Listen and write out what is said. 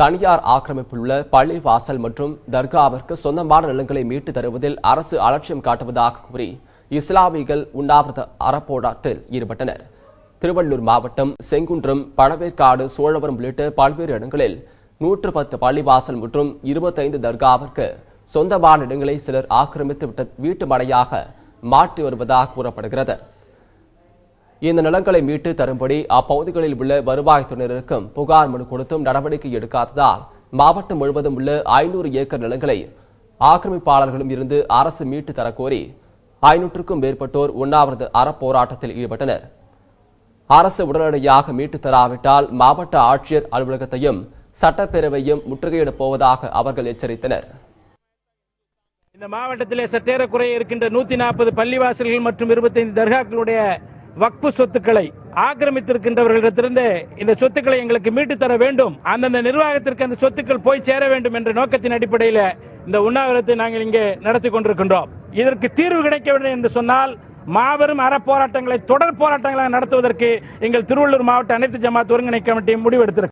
தனியார் ஆக்கிரமிப்பில் உள்ள பள்ளி வாசல் மற்றும் தர்காவிற்கு சொந்தமான நிலங்களை மீட்டு தருவதில் அரசு அலட்சியம் காட்டுவதாக கூறி இஸ்லாமியர்கள் உண்ணாவிரத அறப்போராட்டத்தில் ஈடுபட்டனர். திருவள்ளூர் மாவட்டம் செங்குன்றம் பழவேற்காடு சோழவரம் உள்ளிட்ட பல்வேறு இடங்களில் நூற்று பத்து பள்ளிவாசல் மற்றும் இருபத்தைந்து தர்காவிற்கு சொந்தமான இடங்களை சிலர் ஆக்கிரமித்து விட்ட வீட்டு மடையாக மாற்றி வருவதாக கூறப்படுகிறது. இந்த நிலங்களை மீட்டு தரும்படி அப்பகுதிகளில் உள்ள வருவாய்த்துறையினருக்கும் புகார் மனு கொடுத்தும் நடவடிக்கை எடுக்காததால் மாவட்டம் முழுவதும் உள்ள ஐநூறு ஏக்கர் நிலங்களை ஆக்கிரமிப்பாளர்களும் இருந்து அரசு மீட்டு தரக்கோரி ஐநூற்றுக்கும் மேற்பட்டோர் உண்ணாவிரத அறப்போராட்டத்தில் ஈடுபட்டனர். அரசு உடனடியாக மீட்டு தராவிட்டால் மாவட்ட ஆட்சியர் அலுவலகத்தையும் சட்டப்பேரவையும் முற்றுகையிடப் போவதாக அவர்கள் எச்சரித்தனர். இந்த மாவட்டத்திலே சற்றேறக்குறைய இருக்கின்ற நூத்தி நாற்பது பள்ளிவாசல்கள் மற்றும் இருபத்தைந்து தர்காக்களுடைய வக்பு சொத்துக்களை ஆக்கிரமித்திருக்கின்றவர்களிடத்திலிருந்து இந்த சொத்துக்களை எங்களுக்கு மீட்டு தர வேண்டும். அந்தந்த நிர்வாகத்திற்கு அந்த சொத்துக்கள் போய் சேர வேண்டும் என்ற நோக்கத்தின் அடிப்படையில் இந்த உண்ணாவிரத்தை நாங்கள் இங்கே நடத்தி கொண்டிருக்கின்றோம். இதற்கு தீர்வு கிடைக்க வேண்டும் என்று சொன்னால் மாபெரும் அறப்போராட்டங்களை தொடர் போராட்டங்களாக நடத்துவதற்கு எங்கள் திருவள்ளூர் மாவட்ட அனைத்து ஜமாத் ஒருங்கிணைக்க கமிட்டி முடிவெடுத்திருக்கிறது.